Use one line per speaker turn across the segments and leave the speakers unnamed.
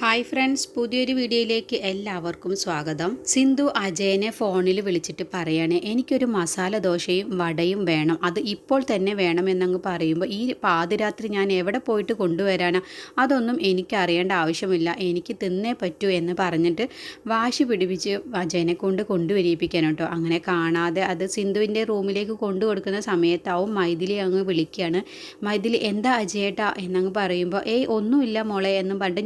Hi friends പുതിയൊരു വീഡിയോയിലേക്ക് എല്ലാവർക്കും സ്വാഗതം. സിന്ധു അജയനെ ഫോണിൽ വിളിച്ചിട്ട് പറയാണ് എനിക്കൊരു മസാല ദോശയും വടയും വേണം. അത് ഇപ്പോൾ തന്നെ വേണമെന്നങ്ങ് പറയുമ്പോൾ ഈ പാതിരാത്രി ഞാൻ എവിടെ പോയിട്ട് കൊണ്ടുവരാനാ? അതൊന്നും എനിക്ക് അറിയേണ്ട ആവശ്യമില്ല. എനിക്ക് തിന്നേ പറ്റൂ എന്ന് പറഞ്ഞിട്ട് വാശി പിടിപ്പിച്ച് അജയനെ കൊണ്ട് കൊണ്ടുവരിപ്പിക്കാൻ കേട്ടോ. അങ്ങനെ കാണാതെ അത് സിന്ധുവിന്റെ റൂമിലേക്ക് കൊണ്ടു കൊടുക്കുന്ന സമയത്താവും മൈഥിലി അങ്ങ് വിളിക്കുകയാണ് മൈഥിലി എന്താ അജയേട്ടാ? എന്നങ്ങ് പറയുമ്പോൾ ഏയ് ഒന്നുമില്ല മോളെ എന്നും പണ്ട്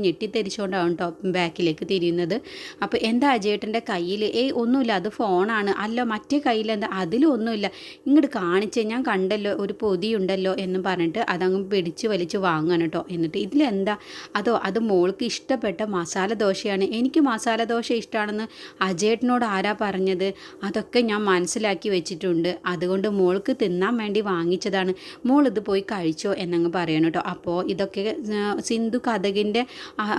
ഞെട്ടിത്തെരിച്ചുകൊണ്ടാണ് കേട്ടോ ബാക്കിലേക്ക് തിരിയുന്നത്. അപ്പോൾ എന്താ അജയേട്ടന്റെ കയ്യിൽ ഏയ് ഒന്നുമില്ല. അത് ഫോണാണ്. അല്ല മറ്റേ കയ്യിൽ എന്താ അതിലും ഒന്നുമില്ല. ഇങ്ങോട്ട് കാണിച്ച് ഞാൻ കണ്ടല്ലോ ഒരു പൊതിയുണ്ടല്ലോ എന്ന് പറഞ്ഞിട്ട് അതങ്ങ് പിടിച്ച് വലിച്ച് വാങ്ങാൻ കേട്ടോ എന്നിട്ട് ഇതിലെന്താ? അതോ അത് മോൾക്ക് ഇഷ്ടപ്പെട്ട മസാല ദോശയാണ്. എനിക്ക് മസാല ദോശ ഇഷ്ടമാണെന്ന് അജയേട്ടനോട് ആരാ പറഞ്ഞത്? അതൊക്കെ ഞാൻ മനസ്സിലാക്കി വെച്ചിട്ടുണ്ട്. അതുകൊണ്ട് മോൾക്ക് തിന്നാൻ വേണ്ടി വാങ്ങിച്ചതാണ്. മോൾ ഇത് പോയി കഴിച്ചോ എന്നങ്ങ് പറയണം കേട്ടോ അപ്പോൾ ഇതൊക്കെ സിന്ധു കഥകിന്റെ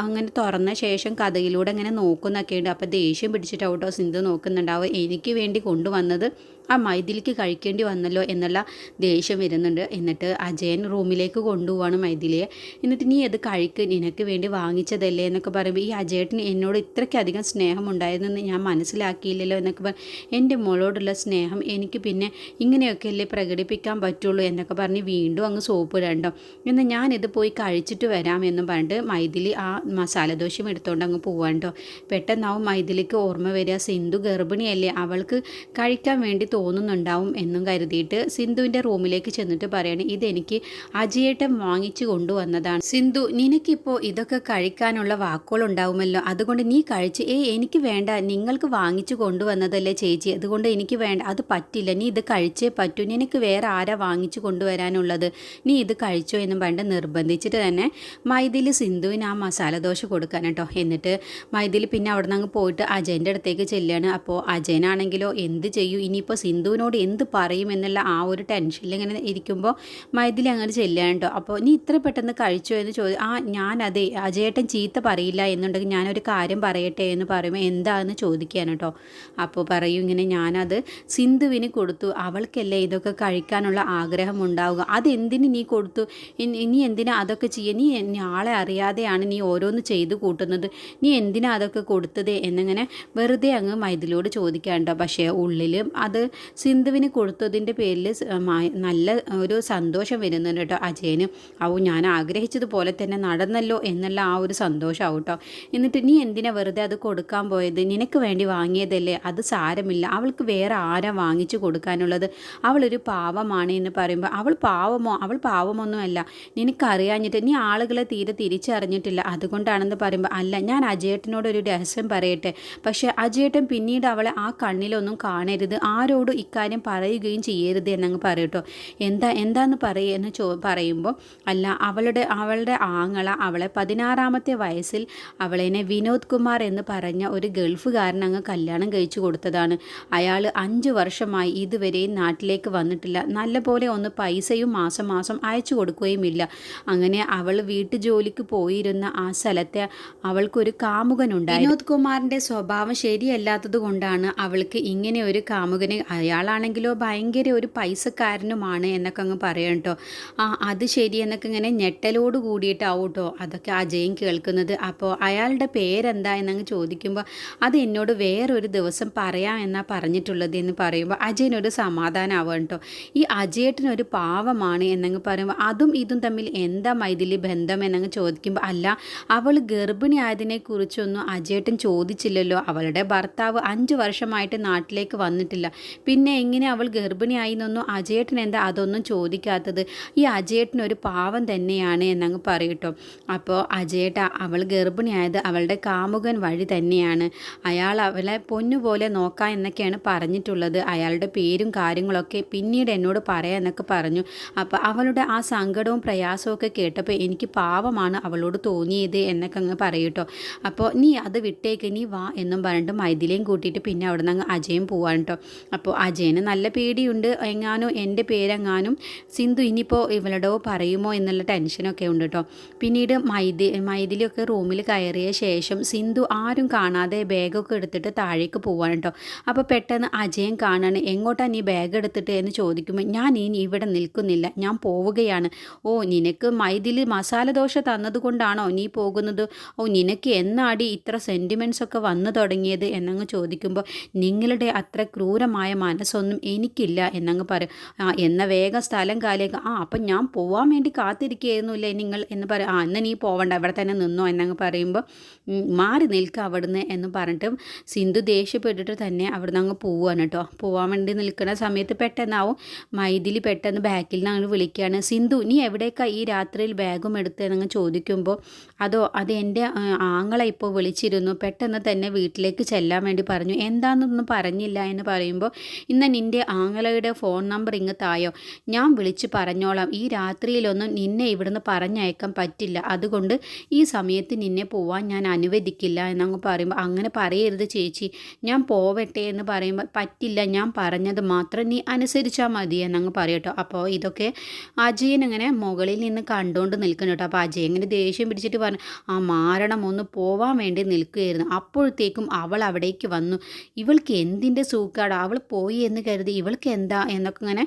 അങ്ങനെ തുറന്ന ശേഷം കഥയിലൂടെ അങ്ങനെ നോക്കുന്നൊക്കെയുണ്ട്. അപ്പോൾ ദേഷ്യം പിടിച്ചിട്ടാവും കേട്ടോ സിന്ധു നോക്കുന്നുണ്ടാവും എനിക്ക് വേണ്ടി കൊണ്ടുവന്നത് ആ മൈഥിലിക്ക് കഴിക്കേണ്ടി വന്നല്ലോ എന്നുള്ള ദേഷ്യം വരുന്നുണ്ട്. എന്നിട്ട് അജയൻ റൂമിലേക്ക് കൊണ്ടുപോവാണ് മൈഥിലിയെ. എന്നിട്ട് നീ അത് കഴിക്ക് നിനക്ക് വേണ്ടി വാങ്ങിച്ചതല്ലേ? എന്നൊക്കെ പറയുമ്പോൾ ഈ അജയേട്ടന് എന്നോട് ഇത്രയ്ക്കധികം സ്നേഹം ഉണ്ടായിരുന്നെന്ന് ഞാൻ മനസ്സിലാക്കിയില്ലല്ലോ എന്നൊക്കെ പറഞ്ഞ് എന്റെ മോളോടുള്ള സ്നേഹം എനിക്ക് പിന്നെ ഇങ്ങനെയൊക്കെ അല്ലേ പ്രകടിപ്പിക്കാൻ പറ്റുള്ളൂ? എന്നൊക്കെ പറഞ്ഞ് വീണ്ടും അങ്ങ് സോപ്പ് രണ്ടോ എന്നാൽ ഞാനിത് പോയി കഴിച്ചിട്ട് വരാം എന്നും പറഞ്ഞിട്ട് മൈഥിലി ആ മസാലദോശയും എടുത്തുകൊണ്ട് അങ്ങ് പോവാണ്ടോ പെട്ടെന്നാവും മൈഥിലിക്ക് ഓർമ്മ വരിക. സിന്ധു ഗർഭിണിയല്ലേ അവൾക്ക് കഴിക്കാൻ വേണ്ടി തോന്നുന്നുണ്ടാവും എന്നും കരുതിയിട്ട് സിന്ധുവിന്റെ റൂമിലേക്ക് ചെന്നിട്ട് പറയണേ ഇതെനിക്ക് അജയേട്ടൻ വാങ്ങിച്ചു കൊണ്ടുവന്നതാണ്. സിന്ധു നിനക്കിപ്പോൾ ഇതൊക്കെ കഴിക്കാനുള്ള വാക്കുകളുണ്ടാവുമല്ലോ. അതുകൊണ്ട് നീ കഴിച്ച് ഏ എനിക്ക് വേണ്ട. നിങ്ങൾക്ക് വാങ്ങിച്ചു കൊണ്ടുവന്നതല്ലേ ചേച്ചി. അതുകൊണ്ട് എനിക്ക് വേണ്ട. അത് പറ്റില്ല. നീ ഇത് കഴിച്ചേ പറ്റൂ. നിനക്ക് വേറെ ആരാ വാങ്ങിച്ചു കൊണ്ടുവരാനുള്ളത്? നീ ഇത് കഴിച്ചോ എന്നും പറഞ്ഞിട്ട് നിർബന്ധിച്ചിട്ട് തന്നെ മൈദിൽ സിന്ധുവിന് ആ മസാല ദോശ കൊടുക്കാൻ കേട്ടോ. എന്നിട്ട് മൈദിൽ പിന്നെ അവിടെ നിന്ന് അങ്ങ് പോയിട്ട് അജയന്റെ അടുത്തേക്ക് ചെല്ലുകയാണ് അപ്പോൾ അജയനാണെങ്കിലോ എന്ത് ചെയ്യൂ? ഇനിയിപ്പോൾ സിന്ധുവിനോട് എന്ത് പറയും എന്നുള്ള ആ ഒരു ടെൻഷനിൽ ഇങ്ങനെ ഇരിക്കുമ്പോൾ മൈദിലി അങ്ങനെ ചെല്ലുകയാണ് കേട്ടോ. അപ്പോൾ നീ ഇത്ര പെട്ടെന്ന് കഴിച്ചോ എന്ന് ചോദി ആ ഞാനതേ അജയേട്ടൻ ചീത്ത പറയില്ല എന്നുണ്ടെങ്കിൽ ഞാനൊരു കാര്യം പറയട്ടെ എന്ന് പറയുമ്പോൾ എന്താണെന്ന് ചോദിക്കുകയാണ് കേട്ടോ. അപ്പോൾ പറയും ഇങ്ങനെ ഞാനത് സിന്ധുവിന് കൊടുത്തു. അവൾക്കല്ലേ ഇതൊക്കെ കഴിക്കാനുള്ള ആഗ്രഹം ഉണ്ടാവുക. അതെന്തിന് നീ കൊടുത്തു? നീ എന്തിനാ അതൊക്കെ ചെയ്യുക നീ ആളെ അറിയാതെയാണ് നീ ഓരോന്ന് ചെയ്തു കൂട്ടുന്നത്. നീ എന്തിനാ അതൊക്കെ കൊടുത്തത്? എന്നിങ്ങനെ വെറുതെ അങ്ങ് മൈദിലോട് ചോദിക്കാണ്ടോ പക്ഷേ ഉള്ളിൽ അത് സിന്ധുവിന് കൊടുത്തതിന്റെ പേരിൽ നല്ല ഒരു സന്തോഷം വരുന്നുണ്ട് കേട്ടോ അജയന്. ആവും ഞാൻ ആഗ്രഹിച്ചതുപോലെ തന്നെ നടന്നല്ലോ എന്നുള്ള ആ ഒരു സന്തോഷം കേട്ടോ. എന്നിട്ട് നീ എന്തിനാ വെറുതെ അത് കൊടുക്കാൻ പോയത്? നിനക്ക് വേണ്ടി വാങ്ങിയതല്ലേ? അത് സാരമില്ല. അവൾക്ക് വേറെ ആരാ വാങ്ങിച്ചു കൊടുക്കാനുള്ളത്? അവളൊരു പാവമാണ് എന്ന് പറയുമ്പോൾ അവൾ പാവമോ? അവൾ പാവമൊന്നുമല്ല. നിനക്കറിയാഞ്ഞിട്ട് നീ ആളുകളെ തീരെ തിരിച്ചറിഞ്ഞിട്ടില്ല. അതുകൊണ്ടാണെന്ന് പറയുമ്പോൾ അല്ല ഞാൻ അജയേട്ടനോട് ഒരു രഹസ്യം പറയട്ടെ. പക്ഷേ അജയേട്ടൻ പിന്നീട് അവളെ ആ കണ്ണിലൊന്നും കാണരുത്. ആരോടും ഇക്കാര്യം പറയുകയും ചെയ്യരുത് എന്നങ്ങ് പറയട്ടോ എന്താ എന്താന്ന് പറയുക ചോ പറയുമ്പോൾ അല്ല അവളുടെ അവളുടെ ആങ്ങള അവളെ പതിനാറാമത്തെ വയസ്സിൽ അവളെന്നെ വിനോദ് കുമാർ എന്ന് പറഞ്ഞ ഒരു ഗൾഫുകാരൻ അങ്ങ് കല്യാണം കഴിച്ചു കൊടുത്തതാണ്. അയാൾ അഞ്ച് വർഷമായി ഇതുവരെയും നാട്ടിലേക്ക് വന്നിട്ടില്ല. നല്ലപോലെ ഒന്ന് പൈസയും മാസം മാസം അയച്ചു കൊടുക്കുകയുമില്ല. അങ്ങനെ അവൾ വീട്ടു ജോലിക്ക് പോയിരുന്ന ആ സ്ഥലത്തെ അവൾക്കൊരു കാമുകനുണ്ടായി വിനോദ് കുമാറിന്റെ സ്വഭാവം ശരിയല്ലാത്തത് കൊണ്ടാണ് അവൾക്ക് ഇങ്ങനെ ഒരു കാമുകനെ അയാളാണെങ്കിലോ ഭയങ്കര ഒരു പൈസക്കാരനുമാണ് എന്നൊക്കെ അങ്ങ് പറയണം കേട്ടോ ആ അത് ശരി എന്നൊക്കെ ഇങ്ങനെ ഞെട്ടലോട് കൂടിയിട്ടാവും കേട്ടോ അതൊക്കെ അജയൻ കേൾക്കുന്നത്. അപ്പോൾ അയാളുടെ പേരെന്താ എന്നങ്ങ് ചോദിക്കുമ്പോൾ അത് എന്നോട് വേറൊരു ദിവസം പറയാം എന്നാ പറഞ്ഞിട്ടുള്ളത് എന്ന് പറയുമ്പോൾ അജയനൊരു സമാധാനമാവുക കേട്ടോ ഈ അജയേട്ടനൊരു പാവമാണ് എന്നങ്ങ് പറയുമ്പോൾ അതും ഇതും തമ്മിൽ എന്താ മൈതിൽ ബന്ധം എന്നങ്ങ് ചോദിക്കുമ്പോൾ അല്ല അവൾ ഗർഭിണി ആയതിനെ കുറിച്ചൊന്നും അജയേട്ടൻ ചോദിച്ചില്ലല്ലോ. അവളുടെ ഭർത്താവ് അഞ്ച് വർഷമായിട്ട് നാട്ടിലേക്ക് വന്നിട്ടില്ല. പിന്നെ എങ്ങനെ അവൾ ഗർഭിണിയായി എന്നൊന്നും അജയേട്ടൻ എന്താ അതൊന്നും ചോദിക്കാത്തത്? ഈ അജയേട്ടൻ ഒരു പാവം തന്നെയാണ് എന്നങ്ങ് പറയട്ടോ. അപ്പോൾ അജയേട്ട അവൾ ഗർഭിണിയായത് അവളുടെ കാമുകൻ വഴി തന്നെയാണ്. അയാൾ അവളെ പൊന്നുപോലെ നോക്കാം എന്നൊക്കെയാണ് പറഞ്ഞിട്ടുള്ളത്. അയാളുടെ പേരും കാര്യങ്ങളൊക്കെ പിന്നീട് എന്നോട് പറയാം എന്നൊക്കെ പറഞ്ഞു. അപ്പോൾ അവളുടെ ആ സങ്കടവും പ്രയാസവും കേട്ടപ്പോൾ എനിക്ക് പാവമാണ് അവളോട് തോന്നിയത് എന്നൊക്കെ അങ്ങ് പറയൂട്ടോ. അപ്പോൾ നീ അത് വിട്ടേക്ക് നീ വാ എന്നും പറഞ്ഞിട്ട് മൈഥിലിയും കൂട്ടിയിട്ട് പിന്നെ അവിടെ നിന്ന് അങ്ങ് അജയും പോവാൻ കേട്ടോ അപ്പോൾ അപ്പോൾ അജയന് നല്ല പേടിയുണ്ട്. എങ്ങാനും എന്റെ പേരെങ്ങാനും സിന്ധു ഇനിയിപ്പോൾ ഇവളുടെ പറയുമോ എന്നുള്ള ടെൻഷനൊക്കെ ഉണ്ട് കേട്ടോ പിന്നീട് മൈദി മൈദിലൊക്കെ റൂമിൽ കയറിയ ശേഷം സിന്ധു ആരും കാണാതെ ബാഗൊക്കെ എടുത്തിട്ട് താഴേക്ക് പോവാണ് കേട്ടോ അപ്പോൾ പെട്ടെന്ന് അജയൻ കാണാണ് എങ്ങോട്ടാണ് നീ ബാഗ് എടുത്തിട്ട്? എന്ന് ചോദിക്കുമ്പോൾ ഞാൻ ഇനി ഇവിടെ നിൽക്കുന്നില്ല ഞാൻ പോവുകയാണ്. ഓ നിനക്ക് മൈദിൽ മസാല ദോശ തന്നതുകൊണ്ടാണോ നീ പോകുന്നത്? ഓ നിനക്ക് എന്നാടി ഇത്ര സെന്റിമെന്റ്സ് ഒക്കെ വന്നു തുടങ്ങിയത്? എന്നങ്ങ് ചോദിക്കുമ്പോൾ നിങ്ങളുടെ അത്ര ക്രൂരമായ മനസ്സൊന്നും എനിക്കില്ല എന്നങ്ങ് പറയും. ആ എന്ന വേഗം സ്ഥലം കാലേക്ക് ആ അപ്പം ഞാൻ പോവാൻ വേണ്ടി കാത്തിരിക്കുകയായിരുന്നില്ലേ നിങ്ങൾ എന്ന് പറയും. ആ എന്നാൽ നീ പോവണ്ട അവിടെ തന്നെ നിന്നോ എന്നങ്ങ് പറയുമ്പോൾ മാറി നിൽക്കുക അവിടുന്ന് എന്ന് പറഞ്ഞിട്ട് സിന്ധു ദേഷ്യപ്പെട്ടിട്ട് തന്നെ അവിടുന്ന് അങ്ങ് പോവാണ് കേട്ടോ. പോവാൻ വേണ്ടി നിൽക്കുന്ന സമയത്ത് പെട്ടെന്നാവും മൈതിലി പെട്ടെന്ന് ബാക്കിൽ നിന്ന് അങ്ങനെ വിളിക്കുകയാണ്. സിന്ധു നീ എവിടേക്കാണ് ഈ രാത്രിയിൽ ബാഗും എടുത്തതെന്നങ്ങ് ചോദിക്കുമ്പോൾ അതോ അത് എന്റെ ആങ്ങളെ ഇപ്പോൾ വിളിച്ചിരുന്നു പെട്ടെന്ന് തന്നെ വീട്ടിലേക്ക് ചെല്ലാൻ വേണ്ടി പറഞ്ഞു. എന്താണെന്നൊന്നും പറഞ്ഞില്ല എന്ന് പറയുമ്പോൾ ഇന്ന് നിന്റെ ആങ്ങളയുടെ ഫോൺ നമ്പർ ഇങ്ങ് തായോ. ഞാൻ വിളിച്ച് പറഞ്ഞോളാം. ഈ രാത്രിയിലൊന്നും നിന്നെ ഇവിടുന്ന് പറഞ്ഞയക്കാൻ പറ്റില്ല. അതുകൊണ്ട് ഈ സമയത്ത് നിന്നെ പോവാൻ ഞാൻ അനുവദിക്കില്ല എന്നങ്ങ് പറയുമ്പോൾ അങ്ങനെ പറയരുത് ചേച്ചി. ഞാൻ പോവട്ടെ എന്ന് പറയുമ്പോൾ പറ്റില്ല. ഞാൻ പറഞ്ഞത് മാത്രം നീ അനുസരിച്ചാൽ മതി എന്നങ്ങ് പറയട്ടോ അപ്പോൾ ഇതൊക്കെ അജയൻ ഇങ്ങനെ മുകളിൽ നിന്ന് കണ്ടുകൊണ്ട് നിൽക്കുന്നു കേട്ടോ. അപ്പോൾ അജയൻ ഇങ്ങനെ ദേഷ്യം പിടിച്ചിട്ട് പറഞ്ഞു ആ മാരണം ഒന്ന് പോവാൻ വേണ്ടി നിൽക്കുകയായിരുന്നു അപ്പോഴത്തേക്കും അവൾ അവിടേക്ക് വന്നു. ഇവൾക്ക് എന്തിന്റെ സൂക്കാടോ? അവൾ പോയി എന്ന് കരുതി ഇവൾക്ക് എന്താ എന്നൊക്കെ ഇങ്ങനെ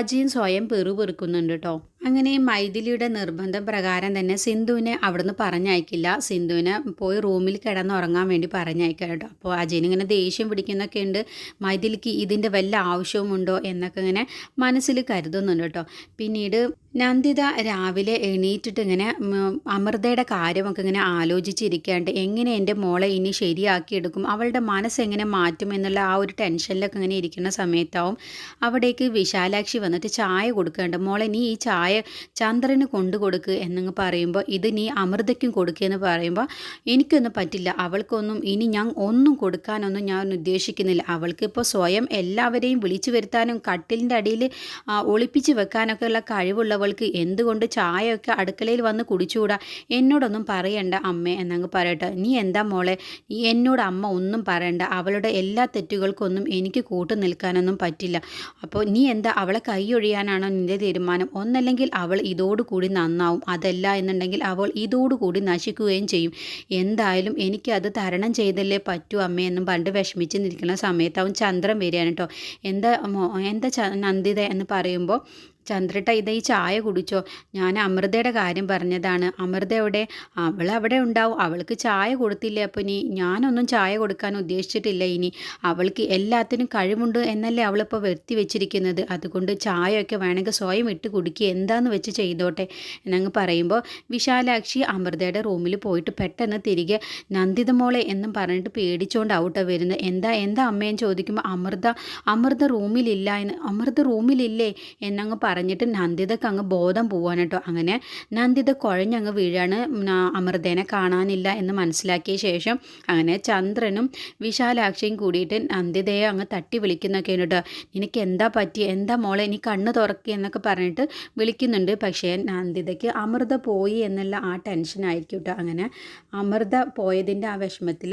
അജിയും സ്വയം പെറുപെറുക്കുന്നുണ്ട് കേട്ടോ. അങ്ങനെ മൈഥിലിയുടെ നിർബന്ധം പ്രകാരം തന്നെ സിന്ധുവിനെ അവിടുന്ന് പറഞ്ഞയക്കില്ല. സിന്ധുവിനെ പോയി റൂമിൽ കിടന്നുറങ്ങാൻ വേണ്ടി പറഞ്ഞയക്കാം കേട്ടോ. അപ്പോൾ അജയൻ ഇങ്ങനെ ദേഷ്യം പിടിക്കുന്നൊക്കെ ഉണ്ട്. മൈഥിലിക്ക് ഇതിന്റെ വല്ല ആവശ്യവുമുണ്ടോ എന്നൊക്കെ ഇങ്ങനെ മനസ്സിൽ കരുതുന്നുണ്ട് കേട്ടോ. പിന്നീട് നന്ദിത രാവിലെ എണീറ്റിട്ട് ഇങ്ങനെ അമൃതയുടെ കാര്യമൊക്കെ ഇങ്ങനെ ആലോചിച്ചിരിക്കാണ്ട് എങ്ങനെ എന്റെ മോളെ ഇനി ശരിയാക്കിയെടുക്കും? അവളുടെ മനസ്സ് എങ്ങനെ മാറ്റും എന്നുള്ള ആ ഒരു ടെൻഷനിലൊക്കെ ഇങ്ങനെ ഇരിക്കുന്ന സമയത്താവും അവിടേക്ക് വിശാലാക്ഷി വന്നിട്ട് ചായ കൊടുക്കേണ്ട മോളെ നീ ഈ ചായ ചന്ദ്രന് കൊണ്ടു കൊടുക്ക് എന്നങ്ങ് പറയുമ്പോൾ ഇത് നീ അമൃതയ്ക്കും കൊടുക്കുകയെന്ന് പറയുമ്പോൾ എനിക്കൊന്നും പറ്റില്ല. അവൾക്കൊന്നും ഇനി ഞാൻ ഒന്നും കൊടുക്കാനൊന്നും ഞാൻ ഉദ്ദേശിക്കുന്നില്ല. അവൾക്കിപ്പോൾ സ്വയം എല്ലാവരെയും വിളിച്ചു വരുത്താനും കട്ടിലിന്റെ അടിയിൽ ഒളിപ്പിച്ച് വെക്കാനൊക്കെ ഉള്ള കഴിവുള്ളവൾക്ക് എന്തുകൊണ്ട് ചായയൊക്കെ അടുക്കളയിൽ വന്ന് കുടിച്ചുകൂടാ? എന്നോടൊന്നും പറയണ്ട അമ്മേ എന്നങ്ങ് പറയട്ടെ. നീ എന്താ മോളെ? നീ എന്നോട് അമ്മ ഒന്നും പറയണ്ട. അവളുടെ എല്ലാ തെറ്റുകൾക്കൊന്നും എനിക്ക് കൂട്ടു നിൽക്കാനൊന്നും പറ്റില്ല. അപ്പോൾ നീ എന്താ അവളെ കൈയൊഴിയാനാണോ നിന്റെ തീരുമാനം? ഒന്നല്ലെങ്കിൽ അവൾ ഇതോടുകൂടി നന്നാവും. അതല്ല എന്നുണ്ടെങ്കിൽ അവൾ ഇതോടുകൂടി നശിക്കുകയും ചെയ്യും. എന്തായാലും എനിക്കത് തരണം ചെയ്തല്ലേ പറ്റൂ അമ്മയെന്നും പണ്ട് വിഷമിച്ച് നിൽക്കുന്ന സമയത്ത് അവൻ ചന്ദ്രൻ വരികയാണ് കേട്ടോ. എന്താ എന്താ നന്ദിത എന്ന് പറയുമ്പോൾ ചന്ദ്രട്ട ഇത് ഈ ചായ കുടിച്ചോ? ഞാൻ അമൃതയുടെ കാര്യം പറഞ്ഞതാണ്. അമൃത എവിടെ? അവൾ അവിടെ ഉണ്ടാവും. അവൾക്ക് ചായ കൊടുത്തില്ലേ? അപ്പോൾ ഇനി ഞാനൊന്നും ചായ കൊടുക്കാൻ ഉദ്ദേശിച്ചിട്ടില്ല ഇനി. അവൾക്ക് എല്ലാത്തിനും കഴിവുണ്ട് എന്നല്ലേ അവളിപ്പോൾ വരുത്തി വെച്ചിരിക്കുന്നത്. അതുകൊണ്ട് ചായയൊക്കെ വേണമെങ്കിൽ സ്വയം ഇട്ട് കുടിക്കുക എന്താന്ന് വെച്ച് ചെയ്തോട്ടെ. എന്നങ്ങ് പറയുമ്പോൾ വിശാലാക്ഷി അമൃതയുടെ റൂമിൽ പോയിട്ട് പെട്ടെന്ന് തിരികെ നന്ദിത മോളെ എന്നും പറഞ്ഞിട്ട് പേടിച്ചുകൊണ്ട് ഔട്ടാണ് വരുന്നത്. എന്താ എന്താ അമ്മയെന്ന് ചോദിക്കുമ്പോൾ അമൃത അമൃത റൂമിലില്ല എന്ന് അമൃത റൂമിലില്ലേ? എന്നങ്ങ് പറഞ്ഞിട്ട് നന്ദിതക്ക് അങ്ങ് ബോധം പോവാൻ കേട്ടോ അങ്ങനെ നന്ദിത കുഴഞ്ഞങ്ങ് വീഴാണ്. അമൃതേനെ കാണാനില്ല എന്ന് മനസ്സിലാക്കിയ ശേഷം അങ്ങനെ ചന്ദ്രനും വിശാലാക്ഷിയും കൂടിയിട്ട് നന്ദിതയെ അങ്ങ് തട്ടി വിളിക്കുന്നൊക്കെ കേട്ടോ. നിനക്ക് എന്താ പറ്റി എന്താ മോളെ? നീ കണ്ണ് തുറക്കുക എന്നൊക്കെ പറഞ്ഞിട്ട് വിളിക്കുന്നുണ്ട്. പക്ഷേ നന്ദിതയ്ക്ക് അമൃത പോയി എന്നുള്ള ആ ടെൻഷനായിരിക്കും കേട്ടോ. അങ്ങനെ അമൃത പോയതിന്റെ ആ വിഷമത്തിൽ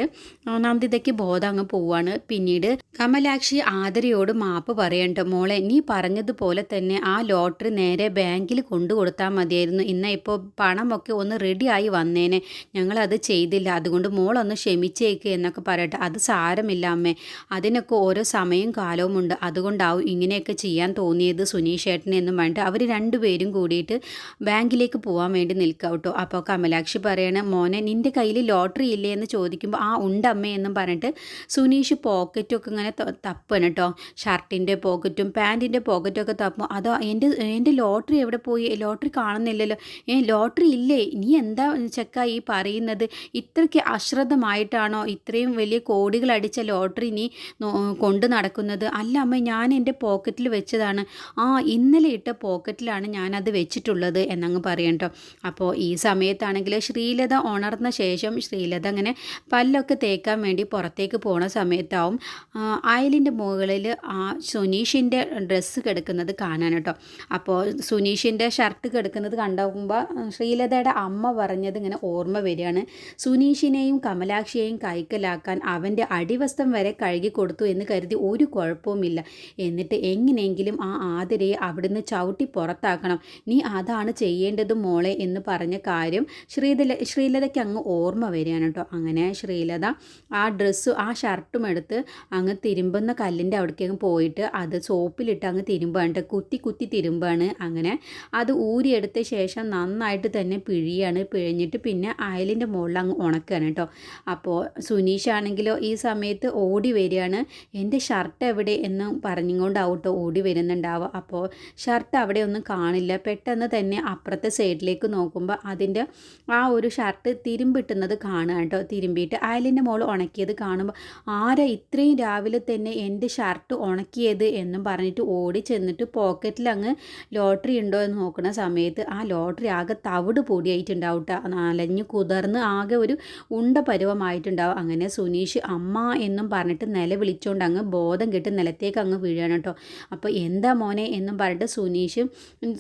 നന്ദിതയ്ക്ക് ബോധം അങ്ങ് പോവാണ്. പിന്നീട് കമലാക്ഷി ആദരയോട് മാപ്പ് പറയണ്ട മോളെ നീ പറഞ്ഞതുപോലെ തന്നെ ആ ലോട്ടറി നേരെ ബാങ്കിൽ കൊണ്ടു കൊടുത്താൽ മതിയായിരുന്നു. ഇന്ന് ഇപ്പോൾ പണമൊക്കെ ഒന്ന് റെഡിയായി വന്നേനെ. ഞങ്ങളത് ചെയ്തില്ല. അതുകൊണ്ട് മോളൊന്ന് ക്ഷമിച്ചേക്ക് എന്നൊക്കെ പറയട്ടെ. അത് സാരമില്ല അമ്മേ. അതിനൊക്കെ ഓരോ സമയവും കാലവും ഉണ്ട്. അതുകൊണ്ടാവും ഇങ്ങനെയൊക്കെ ചെയ്യാൻ തോന്നിയത് സുനീഷ് ഏട്ടനെ എന്നും പറഞ്ഞിട്ട് അവർ രണ്ടുപേരും കൂടിയിട്ട് ബാങ്കിലേക്ക് പോകാൻ വേണ്ടി നിൽക്കാം കേട്ടോ. അപ്പോൾ കമലാക്ഷി പറയണ മോനെ നിന്റെ കയ്യിൽ ലോട്ടറി ഇല്ലേ? എന്ന് ചോദിക്കുമ്പോൾ ആ ഉണ്ടമ്മേ എന്നും പറഞ്ഞിട്ട് സുനീഷ് പോക്കറ്റൊക്കെ ഇങ്ങനെ തപ്പണം കേട്ടോ. ഷർട്ടിന്റെ പോക്കറ്റും പാന്റിന്റെ പോക്കറ്റൊക്കെ തപ്പും അതോ എന്റെ എന്റെ ലോട്ടറി എവിടെ പോയി? ലോട്ടറി കാണുന്നില്ലല്ലോ. ഏ ലോട്ടറി ഇല്ലേ? നീ എന്താ ചെക്ക ഈ പറയുന്നത്? ഇത്രയ്ക്ക് അശ്രദ്ധമായിട്ടാണോ ഇത്രയും വലിയ കോടികൾ അടിച്ച ലോട്ടറി നീ കൊണ്ട് നടക്കുന്നത്? അല്ല അമ്മ ഞാൻ എന്റെ പോക്കറ്റിൽ വെച്ചതാണ്. ആ ഇന്നലെ ഇട്ട പോക്കറ്റിലാണ് ഞാനത് വെച്ചിട്ടുള്ളത് എന്നങ്ങ് പറയണ്ടോ അപ്പോൾ ഈ സമയത്താണെങ്കിൽ ശ്രീലത ഉണർന്ന ശേഷം ശ്രീലത അങ്ങനെ പല്ലൊക്കെ തേക്കാൻ വേണ്ടി പുറത്തേക്ക് പോണ സമയത്താവും അയലിന്റെ മുകളിൽ ആ സുനീഷിന്റെ ഡ്രസ്സ് കിടക്കുന്നത് കാണാൻ കേട്ടോ. അപ്പോൾ സുനീഷിന്റെ ഷർട്ട് കിടക്കുന്നത് കണ്ടാകുമ്പോൾ ശ്രീലതയുടെ അമ്മ പറഞ്ഞത് ഇങ്ങനെ ഓർമ്മ വരികയാണ്. സുനീഷിനെയും കമലാക്ഷിയെയും കൈക്കലാക്കാൻ അവന്റെ അടിവസ്ത്രം വരെ കഴുകി കൊടുത്തു എന്ന് കരുതി ഒരു കുഴപ്പവുമില്ല. എന്നിട്ട് എങ്ങനെയെങ്കിലും ആ ആതിരയെ അവിടുന്ന് ചവിട്ടി പുറത്താക്കണം. നീ അതാണ് ചെയ്യേണ്ടത് മോളെ എന്ന് പറഞ്ഞ കാര്യം ശ്രീലത ശ്രീലതയ്ക്ക് അങ്ങ് ഓർമ്മ വരികയാണ് കേട്ടോ. അങ്ങനെ ശ്രീലത ആ ഡ്രസ്സ് ആ ഷർട്ടും എടുത്ത് അങ്ങ് തിരുമ്പുന്ന കല്ലിന്റെ അവിടേക്ക് പോയിട്ട് അത് സോപ്പിലിട്ട് അങ്ങ് തിരുമ്പാണ് കുത്തി കുത്തി തിരുമ്പാണ് അങ്ങനെ അത് ഊരിയെടുത്ത ശേഷം നന്നായിട്ട് തന്നെ പിഴിയാണ്. പിഴിഞ്ഞിട്ട് പിന്നെ അയലിന്റെ മുകളിൽ അങ്ങ് ഉണക്കുകയാണ് കേട്ടോ. അപ്പോൾ സുനീഷ് ആണെങ്കിലോ ഈ സമയത്ത് ഓടി വരികയാണ്. എന്റെ ഷർട്ട് എവിടെ? എന്ന് പറഞ്ഞുകൊണ്ടാവട്ടോ ഓടി വരുന്നുണ്ടാവുക. അപ്പോൾ ഷർട്ട് അവിടെ ഒന്നും കാണില്ല. പെട്ടെന്ന് തന്നെ അപ്പുറത്തെ സൈഡിലേക്ക് നോക്കുമ്പോൾ അതിന്റെ ആ ഒരു ഷർട്ട് തിരുമ്പിട്ടുന്നത് കാണുക കേട്ടോ. തിരുമ്പിയിട്ട് അയലിന്റെ മുകളിൽ ഉണക്കിയത് കാണുമ്പോൾ ആരാ ഇത്രയും രാവിലെ തന്നെ എന്റെ ഷർട്ട് ഉണക്കിയത്? എന്നും പറഞ്ഞിട്ട് ഓടി ചെന്നിട്ട് പോക്കറ്റിൽ അങ്ങ് ലോട്ടറി ഉണ്ടോ എന്ന് നോക്കുന്ന സമയത്ത് ആ ലോട്ടറി ആകെ തവിട് പൊടിയായിട്ടുണ്ടാവും കേട്ടോ കുതിർന്ന് ആകെ ഒരു ഉണ്ട പരുവമായിട്ടുണ്ടാവും. അങ്ങനെ സുനീഷ് അമ്മ എന്നും പറഞ്ഞിട്ട് നില വിളിച്ചുകൊണ്ട് അങ്ങ് ബോധം കിട്ടി നിലത്തേക്ക് അങ്ങ് വീഴാണ് കേട്ടോ അപ്പോൾ എന്താ മോനെ എന്നും പറഞ്ഞിട്ട് സുനീഷ്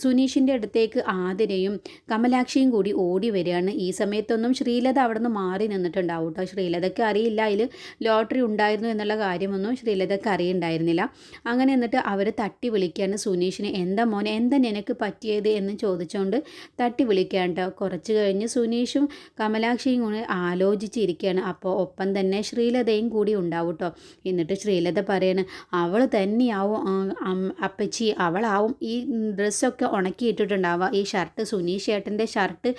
സുനീഷിന്റെ അടുത്തേക്ക് ആതിരയും കമലാക്ഷിയും കൂടി ഓടി വരികയാണ്. ഈ സമയത്തൊന്നും ശ്രീലത അവിടെ നിന്ന് മാറി നിന്നിട്ടുണ്ടാവും കേട്ടോ ശ്രീലതയ്ക്ക് അറിയില്ല അതിൽ ലോട്ടറി ഉണ്ടായിരുന്നു എന്നുള്ള കാര്യമൊന്നും ശ്രീലതയ്ക്ക് അറിയുണ്ടായിരുന്നില്ല. അങ്ങനെ എന്നിട്ട് അവർ തട്ടി വിളിക്കുകയാണ് സുനീഷിനെ. എന്താ മോനെ എന്താ നിനക്ക് പറ്റിയത് എന്ന് ചോദിച്ചുകൊണ്ട് തട്ടി വിളിക്കാൻ കേട്ടോ കുറച്ച് കഴിഞ്ഞ് സുനീഷും കമലാക്ഷിയും കൂടി ആലോചിച്ചിരിക്കുകയാണ്. അപ്പോൾ ഒപ്പം തന്നെ ശ്രീലതയും കൂടി ഉണ്ടാവും കേട്ടോ എന്നിട്ട് ശ്രീലത പറയാണ് അവൾ തന്നെയാവും അപ്പച്ചി. അവളാവും ഈ ഡ്രസ്സൊക്കെ ഉണക്കിയിട്ടിട്ടുണ്ടാവുക. ഈ ഷർട്ട് സുനീഷ് ഏട്ടന്റെ ഷർട്ട്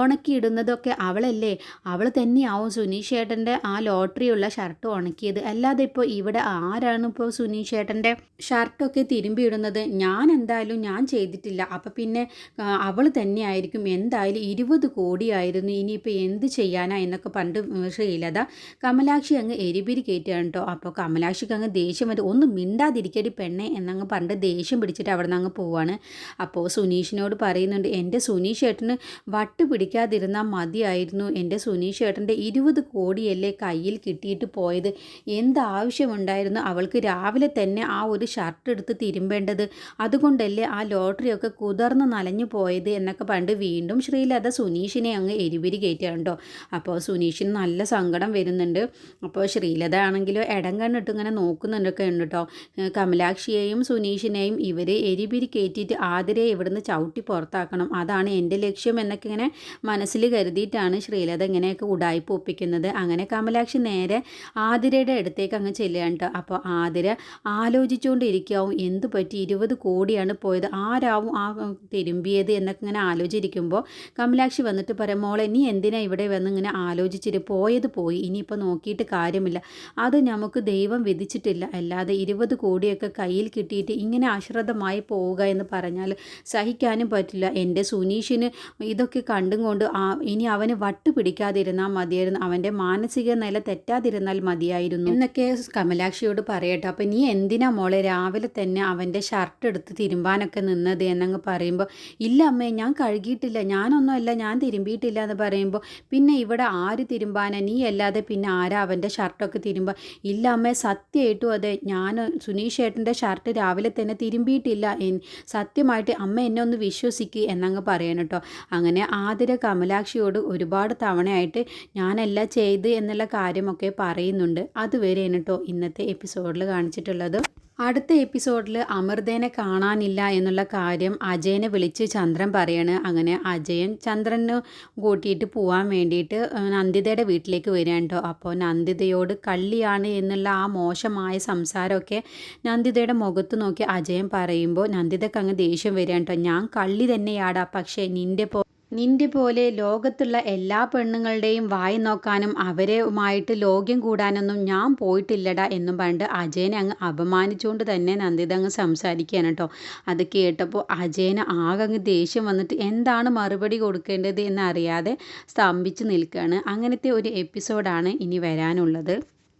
ഉണക്കിയിടുന്നതൊക്കെ അവളല്ലേ. അവൾ തന്നെയാവും സുനീഷ് ഏട്ടന്റെ ആ ലോട്ടറിയുള്ള ഷർട്ട് ഉണക്കിയത്. അല്ലാതെ ഇപ്പോൾ ഇവിടെ ആരാണ് ഇപ്പോൾ സുനീഷ് ഏട്ടന്റെ ഷർട്ടൊക്കെ തിരുമ്പിയിടുന്നത്? ഞാൻ എന്തായാലും ഞാൻ ചെയ്തിട്ടില്ല. അപ്പം പിന്നെ അവൾ തന്നെയായിരിക്കും എന്തായാലും ഇരുപത് കോടിയായിരുന്നു. ഇനിയിപ്പോൾ എന്ത് ചെയ്യാനാ എന്നൊക്കെ പണ്ട് ശ്രീലത കമലാക്ഷി അങ്ങ് എരിപിരി കയറ്റുകയാണ് കേട്ടോ. അപ്പോൾ കമലാക്ഷിക്ക് അങ്ങ് ദേഷ്യം വരും. ഒന്ന് മിണ്ടാതിരിക്കടി പെണ്ണെ എന്നങ്ങ് പണ്ട് ദേഷ്യം പിടിച്ചിട്ട് അവിടെ നിന്ന് അങ്ങ് പോവാണ്. അപ്പോൾ സുനീഷിനോട് പറയുന്നുണ്ട് എന്റെ സുനീഷ് ഏട്ടന് വട്ട് പിടിക്കാതിരുന്നാൽ മതിയായിരുന്നു. എന്റെ സുനീഷ് ഏട്ടന്റെ ഇരുപത് കോടിയല്ലേ കയ്യിൽ കിട്ടിയിട്ട് പോയത്. എന്താവശ്യമുണ്ടായിരുന്നു അവൾക്ക് രാവിലെ തന്നെ ആ ഒരു ഷർട്ട് എടുത്ത് തിരുമ്പേണ്ടത്? അതുകൊണ്ടല്ലേ ആ ലോട്ടറിയൊക്കെ കുതിർന്ന് നനഞ്ഞു പോയത് എന്നൊക്കെ പണ്ട് വീണ്ടും ശ്രീലത സുനീഷിനെ അങ്ങ് എരിവിരി കയറ്റുകയാണ് അപ്പോൾ സുനീഷിന് നല്ല സങ്കടം വരുന്നുണ്ട്. അപ്പോൾ ശ്രീലത ആണെങ്കിലും ഇടം കണ്ടിട്ട് ഇങ്ങനെ നോക്കുന്നുണ്ടൊക്കെ ഉണ്ട് കേട്ടോ. കമലാക്ഷിയെയും സുനീഷിനെയും ഇവർ എരിപിരി കയറ്റിയിട്ട് ആതിരെ ഇവിടുന്ന് ചവിട്ടി പുറത്താക്കണം. അതാണ് എന്റെ ലക്ഷ്യം എന്നൊക്കെ ഇങ്ങനെ മനസ്സിൽ കരുതിയിട്ടാണ് ശ്രീലത ഇങ്ങനെയൊക്കെ ഉടായ്പ ഒപ്പിക്കുന്നത്. അങ്ങനെ കമലാക്ഷി നേരെ ആതിരയുടെ അടുത്തേക്ക് അങ്ങ് ചെല്ലുകയാണ് കേട്ടോ. അപ്പോൾ ആതിര ആലോചിച്ചുകൊണ്ടിരിക്കാവും എന്ത് പറ്റി ഇരുപത് കോടിയാണ് പോയത്? ആരാവും ആ തിരുമ്പിയത് എന്നൊക്കെ ഇങ്ങനെ ആലോചിച്ചിരിക്കുമ്പോൾ കമലാക്ഷി വന്നിട്ട് പറയാം മോളെ നീ എന്തിനാ ഇവിടെ വന്ന് ഇങ്ങനെ ആലോചിച്ചിട്ട് പോയത് പോയി? ഇനിയിപ്പോൾ നോക്കിയിട്ട് കാര്യമില്ല. അത് നമുക്ക് ദൈവം വിധിച്ചിട്ടില്ല. അല്ലാതെ ഇരുപത് കോടിയൊക്കെ കയ്യിൽ കിട്ടിയിട്ട് ഇങ്ങനെ അശ്രദ്ധമായി പോവുക എന്ന് പറഞ്ഞാൽ സഹിക്കാനും പറ്റില്ല. എന്റെ സുനീഷിന് ഇതൊക്കെ കണ്ടും കൊണ്ട് ഇനി അവന് വട്ട് പിടിക്കാതിരുന്നാൽ മതിയായിരുന്നു. അവന്റെ മാനസിക നില തെറ്റാതിരുന്നാൽ മതിയായിരുന്നു. എന്നൊക്കെ കമലാക്ഷിയോട് പറയട്ടെ. അപ്പം നീ എന്തിനാ മോളെ രാവിലെ തന്നെ അവന്റെ ഷർട്ട് എടുത്ത് തിരുമ്പാനൊക്കെ നിന്നത് എന്നങ്ങ് പറയുമ്പോൾ ഇല്ല അമ്മേ ഞാൻ കഴുകിയിട്ടില്ല ഞാനൊന്നുമല്ല ഞാൻ തിരുമ്പിയിട്ടില്ല എന്ന് പറയുമ്പോൾ പിന്നെ ഇവിടെ ആര് തിരുമ്പാന? നീ അല്ലാതെ പിന്നെ ആരാ അവന്റെ ഷർട്ടൊക്കെ തിരുമ്പ? ഇല്ല അമ്മേ സത്യമായിട്ടും അതെ. ഞാൻ സുനീഷ് ഏട്ടന്റെ ഷർട്ട് രാവിലെ തന്നെ തിരുമ്പിയിട്ടില്ല. സത്യമായിട്ട് അമ്മ എന്നെ ഒന്ന് വിശ്വസിക്ക് എന്നങ്ങ് പറയണം കേട്ടോ അങ്ങനെ ആതിര കമലാക്ഷിയോട് ഒരുപാട് തവണയായിട്ട് ഞാനല്ല ചെയ്ത് എന്നുള്ള കാര്യമൊക്കെ പറയുന്നുണ്ട്. അതുവരെയാണ് കേട്ടോ ഇന്നത്തെ എപ്പിസോഡിൽ കാണിച്ചിട്ടുള്ളത്. അടുത്ത എപ്പിസോഡിൽ അമൃതേനെ കാണാനില്ല എന്നുള്ള കാര്യം അജയനെ വിളിച്ച് ചന്ദ്രൻ പറയാണ്. അങ്ങനെ അജയൻ ചന്ദ്രന് കൂട്ടിയിട്ട് പോകാൻ വേണ്ടിയിട്ട് നന്ദിതയുടെ വീട്ടിലേക്ക് വരികയാണ് കേട്ടോ അപ്പോൾ നന്ദിതയോട് കള്ളിയാണ് എന്നുള്ള ആ മോശമായ സംസാരമൊക്കെ നന്ദിതയുടെ മുഖത്ത് നോക്കി അജയൻ പറയുമ്പോൾ നന്ദിതക്ക് അങ്ങ് ദേഷ്യം വരികയാണ് കേട്ടോ ഞാൻ കള്ളി തന്നെയാടാ പക്ഷേ നിന്റെ പോ നിന്റെ പോലെ ലോകത്തുള്ള എല്ലാ പെണ്ണുങ്ങളുടെയും വായി നോക്കാനും അവരുമായിട്ട് ലോക്യം കൂടാനൊന്നും ഞാൻ പോയിട്ടില്ലടാ എന്നും പറഞ്ഞിട്ട് അജയനെ അങ്ങ് അപമാനിച്ചുകൊണ്ട് തന്നെ നന്ദിത അങ്ങ് സംസാരിക്കുകയാണ് കേട്ടോ. അത് കേട്ടപ്പോൾ അജയന് ആകെ അങ്ങ് ദേഷ്യം വന്നിട്ട് എന്താണ് മറുപടി കൊടുക്കേണ്ടത് എന്നറിയാതെ സ്തംഭിച്ച് നിൽക്കുകയാണ്. അങ്ങനത്തെ ഒരു എപ്പിസോഡാണ് ഇനി വരാനുള്ളത്.